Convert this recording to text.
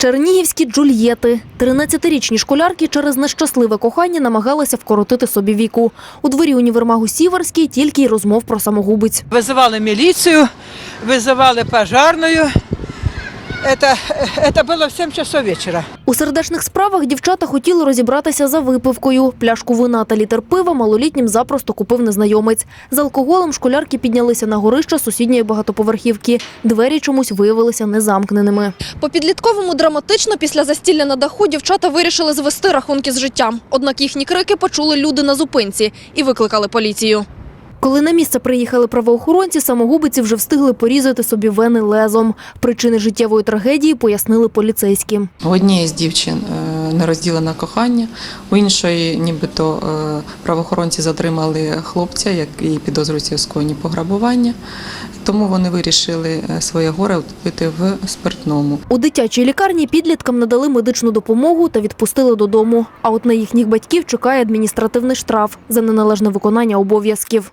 Чернігівські Джульєти. 13-річні школярки через нещасливе кохання намагалися вкоротити собі віку. У дворі універмагу Сіверський тільки й розмов про самогубець. Вызывали милицию, вызывали пожарную. Это, это было в 7 часов вечера. У сердечних справах дівчата хотіли розібратися за випивкою. Пляшку вина та літр пива малолітнім запросто купив незнайомець. З алкоголем школярки піднялися на горище сусідньої багатоповерхівки. Двері чомусь виявилися незамкненими. По підлітковому драматично після застілля на даху дівчата вирішили звести рахунки з життям. Однак їхні крики почули люди на зупинці і викликали поліцію. Коли на місце приїхали правоохоронці, самогубиці вже встигли порізати собі вени лезом. Причини життєвої трагедії пояснили поліцейські. У однієї з дівчин е, нерозділене кохання, у іншої, нібито е, правоохоронці затримали хлопця, який підозрюється у скоєнні пограбування. Тому вони вирішили е, своє горе втопити в спиртному. У дитячій лікарні підліткам надали медичну допомогу та відпустили додому. А от на їхніх батьків чекає адміністративний штраф за неналежне виконання обов'язків.